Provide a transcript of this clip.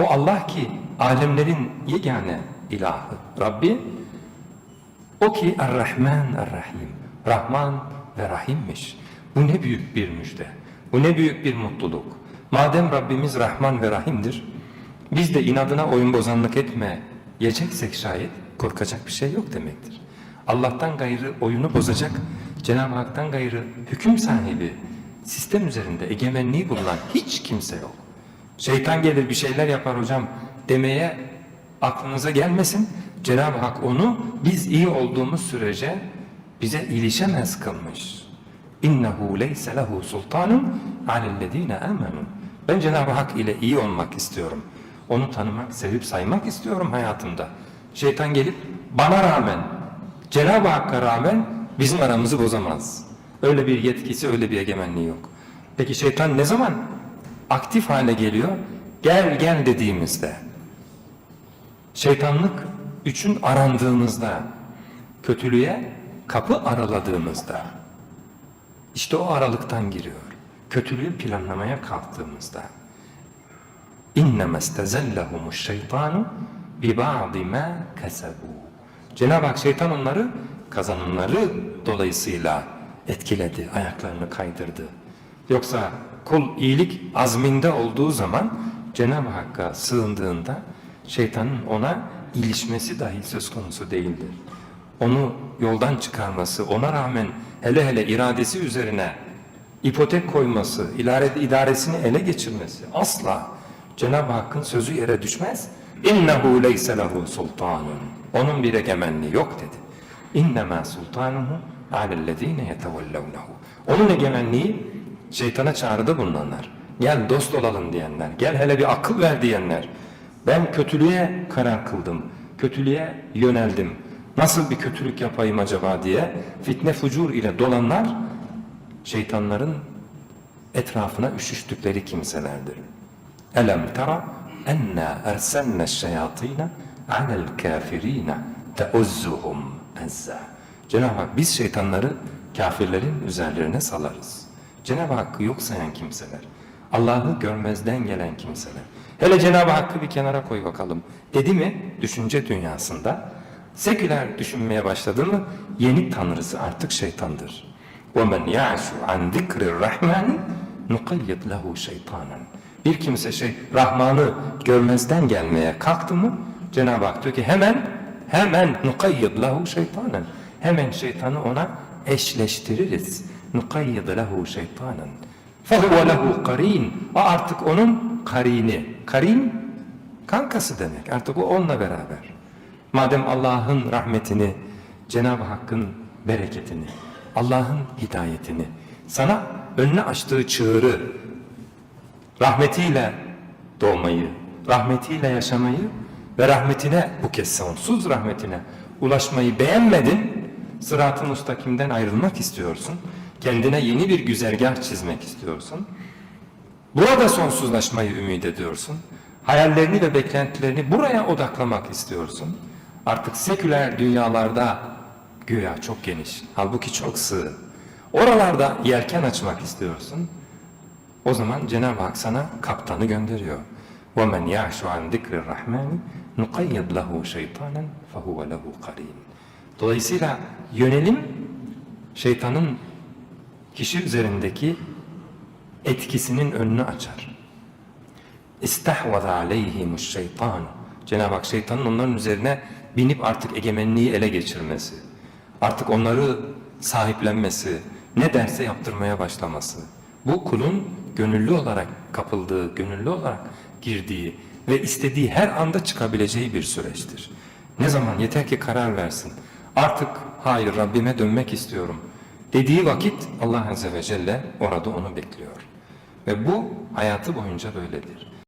O Allah ki alemlerin yegane ilahı, Rabbi, o ki Er-Rahman Er-Rahim, Rahman ve Rahimmiş. Bu ne büyük bir müjde, bu ne büyük bir mutluluk. Madem Rabbimiz Rahman ve Rahim'dir, biz de inadına oyun bozanlık etme yiyeceksek şayet korkacak bir şey yok demektir. Allah'tan gayrı oyunu bozacak, Cenab-ı Hak'tan gayrı hüküm sahibi, sistem üzerinde egemenliği bulunan hiç kimse yok. Şeytan gelir bir şeyler yapar hocam demeye aklınıza gelmesin. Cenab-ı Hak onu biz iyi olduğumuz sürece bize ilişemez kılmış. İnnehu leyse lehu sultanun alellezine amenu. Ben Cenab-ı Hak ile iyi olmak istiyorum. Onu tanımak, sevip saymak istiyorum hayatımda. Şeytan gelip bana rağmen, Cenab-ı Hakk'a rağmen bizim aramızı bozamaz. Öyle bir yetkisi, öyle bir egemenliği yok. Peki şeytan ne zaman aktif hale geliyor? Gel gel dediğimizde. Şeytanlık üçün arandığımızda, kötülüğe kapı araladığımızda, işte o aralıktan giriyor. Kötülüğü planlamaya kalktığımızda. اِنَّمَا اسْتَزَلَّهُمُ الشَّيْطَانُ بِبَعْضِ مَا كَسَبُوا Cenab-ı Hak şeytan onları kazanımları dolayısıyla etkiledi, ayaklarını kaydırdı. Yoksa kul iyilik azminde olduğu zaman Cenab-ı Hakk'a sığındığında şeytanın ona ilişmesi dahi söz konusu değildir. Onu yoldan çıkarması, ona rağmen hele hele iradesi üzerine ipotek koyması, idaresini ele geçirmesi asla Cenab-ı Hakk'ın sözü yere düşmez. İnnehu leyse lehu sultanun. Onun bir egemenliği yok dedi. İnnemâ sultanuhu alellezîne yetevellevnehu. Onun egemenliği şeytana çağrıda bulunanlar. Gel dost olalım diyenler. Gel hele bir akıl ver diyenler. Ben kötülüğe karar kıldım. Kötülüğe yöneldim. Nasıl bir kötülük yapayım acaba diye fitne fucur ile dolanlar şeytanların etrafına üşüştükleri kimselerdir. Elem tera enna erselne şeyatine alel kafirine teuzzuhum ezza. Cenab-ı Hak biz şeytanları kafirlerin üzerlerine salarız. Cenab-ı Hakk'ı yok sayan kimseler, Allah'ı görmezden gelen kimseler. Hele Cenab-ı Hakk'ı bir kenara koy bakalım. Dedi mi düşünce dünyasında seküler düşünmeye başladı mı yeni tanrısı artık şeytandır. وَمَنْ يَعْشُ عَنْ ذِكْرِ الرَّحْمَنِ نُقَيِّدْ لَهُ شَيْطَانًا Bir kimse şey Rahman'ı görmezden gelmeye kalktı mı Cenab-ı Hak diyor ki hemen hemen nukayyid lehu şeytanen hemen şeytanı ona eşleştiririz. Nukayyid lehu şeytanen fehuve lehu karin o artık onun karini. Karin kankası demek. Artık o onunla beraber. Madem Allah'ın rahmetini, Cenab-ı Hakk'ın bereketini, Allah'ın hidayetini, sana önüne açtığı çığırı, rahmetiyle doğmayı, rahmetiyle yaşamayı ve rahmetine bu kez sonsuz rahmetine ulaşmayı beğenmedin, sırat-ı mustakimden ayrılmak istiyorsun, kendine yeni bir güzergah çizmek istiyorsun, burada sonsuzlaşmayı ümit ediyorsun, hayallerini ve beklentilerini buraya odaklamak istiyorsun, artık seküler dünyalarda güya çok geniş, halbuki çok sığ, oralarda yelken açmak istiyorsun, o zaman Cenab-ı Hak sana kaptanı gönderiyor. وَمَنْ يَعْشُ عَنْ ذِكْرِ الرَّحْمَنِ نُقَيِّدْ لَهُ شَيْطَانًا فَهُوَ لَهُ قَرِينٌ Dolayısıyla yönelim şeytanın kişi üzerindeki etkisinin önünü açar. İstehvaz aleyhimuş şeytan. Cenab-ı Hak şeytanın onların üzerine binip artık egemenliği ele geçirmesi. Artık onları sahiplenmesi, ne derse yaptırmaya başlaması. Bu kulun gönüllü olarak kapıldığı, gönüllü olarak girdiği ve istediği her anda çıkabileceği bir süreçtir. Ne zaman yeter ki karar versin. Artık hayır Rabbime dönmek istiyorum dediği vakit Allah Azze ve Celle orada onu bekliyor. Ve bu hayatı boyunca böyledir.